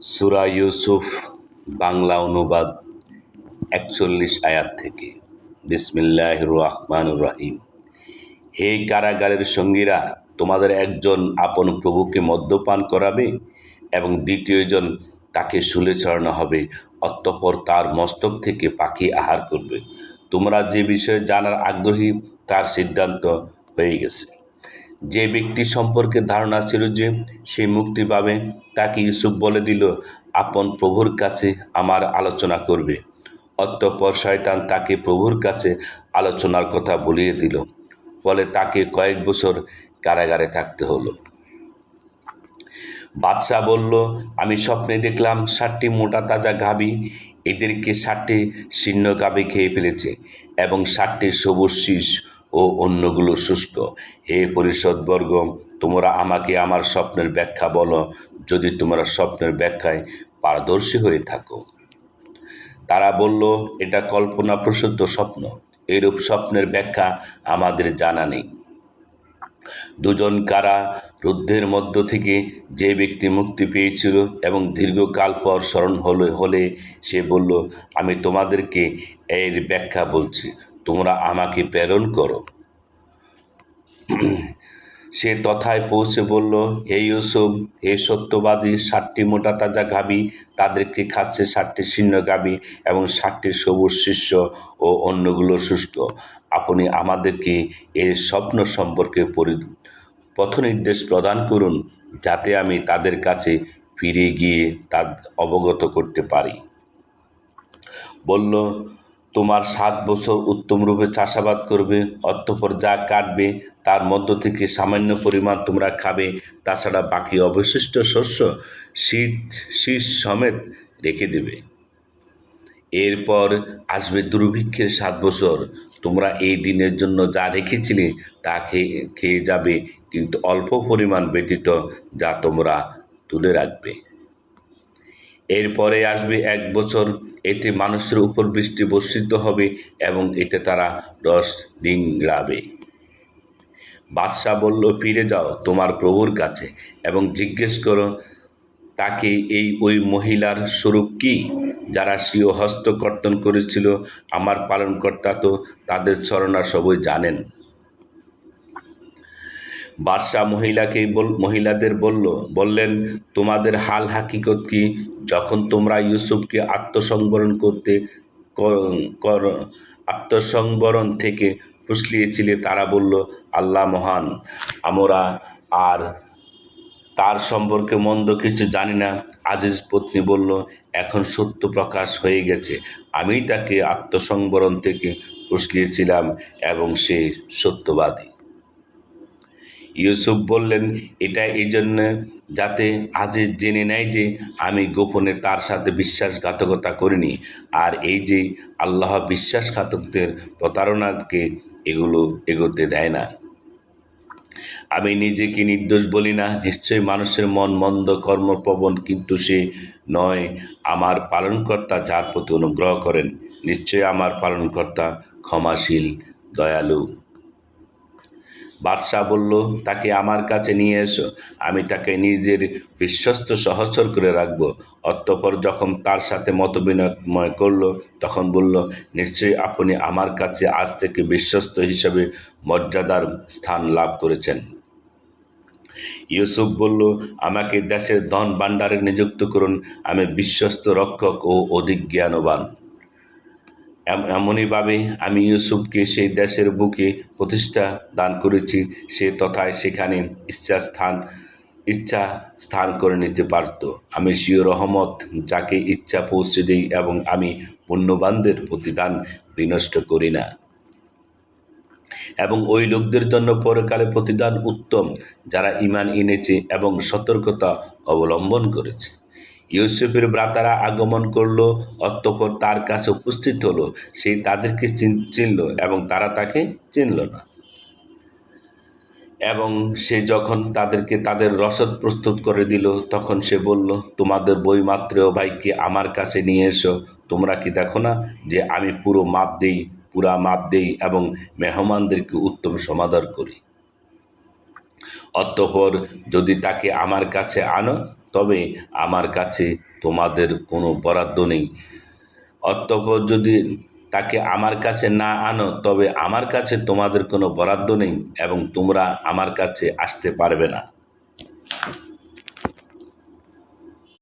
সুরা ইউসুফ, বাংলা অনুবাদ একচল্লিশ আয়াত থেকে। বিসমিল্লাহ রহমান রাহিম। হে কারাগারের সঙ্গীরা, তোমাদের একজন আপন প্রভুকে মদ্যপান করাবে এবং দ্বিতীয়জন তাকে শুলে চড়ানো হবে। অতঃপর তার মস্তক থেকে পাখি আহার করবে। তোমরা যে বিষয়ে জানার আগ্রহী, তার সিদ্ধান্ত হয়ে গেছে। যে ব্যক্তি সম্পর্কে ধারণা ছিল যে সে মুক্তি পাবে, তাকে ইউসুফ বলে দিল, আপন প্রভুর কাছে আমার আলোচনা করবে। অতঃপর শয়তান তাকে প্রভুর কাছে আলোচনার কথা বলিয়ে দিল। ফলে তাকে কয়েক বছর কারাগারে থাকতে হলো। বাদশাহ বলল, আমি স্বপ্নে দেখলাম ষাটটি মোটা তাজা গাভী এদেরকে ষাটটি শীর্ণ গাভী খেয়ে ফেলেছে এবং ষাটটি সবুজ শীষ ও অন্যগুলো শুষ্ক। হে পরিষদবর্গ, তোমরা আমাকে আমার স্বপ্নের ব্যাখ্যা বলো, যদি তোমরা স্বপ্নের ব্যাখ্যায় পারদর্শী হয়ে থাকো। তারা বলল, এটা কল্পনাপ্রসূত স্বপ্ন। এরূপ স্বপ্নের ব্যাখ্যা আমাদের জানা নেই। দুজন কারা রুদ্ধের মধ্য থেকে যে ব্যক্তি মুক্তি পেয়েছিল এবং দীর্ঘকাল পর স্মরণ হলে হলে সে বলল, আমি তোমাদেরকে এর ব্যাখ্যা বলছি। তোমরা আমাকে প্রেরণ করো। সে তথায় পৌঁছে বলল, হে ইউসুফ, হে সত্যবাদী ষাটটি মোটা তাজা গাবি, তাদেরকে খাচ্ছে ষাটটি শীর্ণ গাবি এবং ষাটটি সবুজ শিষ্য ও অন্যগুলো শুষ্ক। আপনি আমাদেরকে এর স্বপ্ন সম্পর্কে পরি, পথনির্দেশ প্রদান করুন, যাতে আমি তাদের কাছে ফিরে গিয়ে তা অবগত করতে পারি। বলল তোমার সাত বছর উত্তমরূপে চাষাবাদ করবে, অতঃপর যা কাটবে তার মধ্য থেকে সামান্য পরিমাণ তোমরা খাবে। তাছাড়া বাকি অবশিষ্ট শস্য শীত, শীষ সমেত রেখে দেবে। এরপর আসবে দুর্ভিক্ষের সাত বছর। তোমরা এই দিনের জন্য যা রেখেছিলে তা খেয়ে খেয়ে যাবে, কিন্তু অল্প পরিমাণ ব্যতীত যা তোমরা তুলে রাখবে। এরপরে আসবে এক বছর, এতে মানুষের উপর বৃষ্টি বর্ষিত হবে এবং এতে তারা রস ডিংড়াবে। বাদশাহ বলল, ফিরে যাও তোমার প্রভুর কাছে এবং জিজ্ঞেস করো, তাকে এই ওই মহিলার স্বরূপ কি? যারা স্বীয় হস্তকর্তন করেছিল, আমার পালনকর্তা তো তাদের ছলনা সবই জানেন। বাদশাহ মহিলাকে মহিলাদের বলল, বললেন, তোমাদের হাল হাকিকত কি? যখন তোমরা ইউসুফকে আত্মসংবরণ করতে কর- কর, আত্মসংবরণ থেকে ফুসলিয়েছিলে, তারা বলল, আল্লাহ মহান, আমরা আর তার সম্পর্কে মন্দ কিছু জানি না। আজিজ পত্নী বলল, এখন সত্য প্রকাশ হয়ে গেছে। আমি তাকে আত্মসংবরণ থেকে ফুসলিয়েছিলাম এবং সে সত্যবাদী। ইউসুফ বললেন, এটা এই জন্য যাতে আজিজ জেনে নেয় যে আমি গোপনে তার সাথে বিশ্বাসঘাতকতা করিনি। আর এই যে আল্লাহ বিশ্বাসঘাতকদের প্রতারণাকে এগুলো এগোতে দেয় না। আমি নিজেকে নির্দোষ বলি না। নিশ্চয়ই মানুষের মন মন্দ কর্মপ্রবণ কিন্তু সে নয় আমার পালনকর্তা যার প্রতি অনুগ্রহ করেন। নিশ্চয়ই আমার পালনকর্তা ক্ষমাশীল, দয়ালু। বাদশাহ বলল, তাকে আমার কাছে নিয়ে এসো। আমি তাকে নিজের বিশ্বস্ত সহচর করে রাখব। অতঃপর যখন তার সাথে মতবিনিময় করল, তখন বলল, নিশ্চয়ই আপনি আমার কাছে আজ থেকে বিশ্বস্ত হিসেবে মর্যাদার স্থান লাভ করেছেন। ইউসুফ বলল, আমাকে দেশের ধন ভাণ্ডারে নিযুক্ত করুন। আমি বিশ্বস্ত রক্ষক ও অধিক জ্ঞানবান। এমনইভাবে আমি ইউসুফকে সেই দেশের বুকে প্রতিষ্ঠা দান করেছি, সে তথায় সেখানে ইচ্ছা স্থান ইচ্ছা স্থান করে নিতে পারত। আমি শিও রহমত, যাকে ইচ্ছা পৌঁছে দিই এবং আমি পুণ্যবানদের প্রতিদান বিনষ্ট করি না। এবং ওই লোকদের জন্য পরকালে প্রতিদান উত্তম, যারা ইমান এনেছে এবং সতর্কতা অবলম্বন করেছে। ইউসুফের ব্রাতারা আগমন করল, অতঃপর তার কাছে উপস্থিত হলো। সে তাদেরকে চিন- চিনল এবং তারা তাকে চিনল না। এবং সে যখন তাদেরকে তাদের রসদ প্রস্তুত করে দিল, তখন সে বলল, তোমাদের বইমাত্রেয় ভাইকে আমার কাছে নিয়ে এসো। তোমরা কি দেখো না যে আমি পুরো মাপ দেই, পুরা মাপ দেই এবং মেহমানদেরকে উত্তম সমাদর করি? অতঃপর যদি তাকে আমার কাছে আনো তবে আমার কাছে তোমাদের কোনো বরাদ্দ নেই। অতঃপর যদি তাকে আমার কাছে না আনো, তবে আমার কাছে তোমাদের কোনো বরাদ্দ নেই এবং তোমরা আমার কাছে আসতে পারবে না।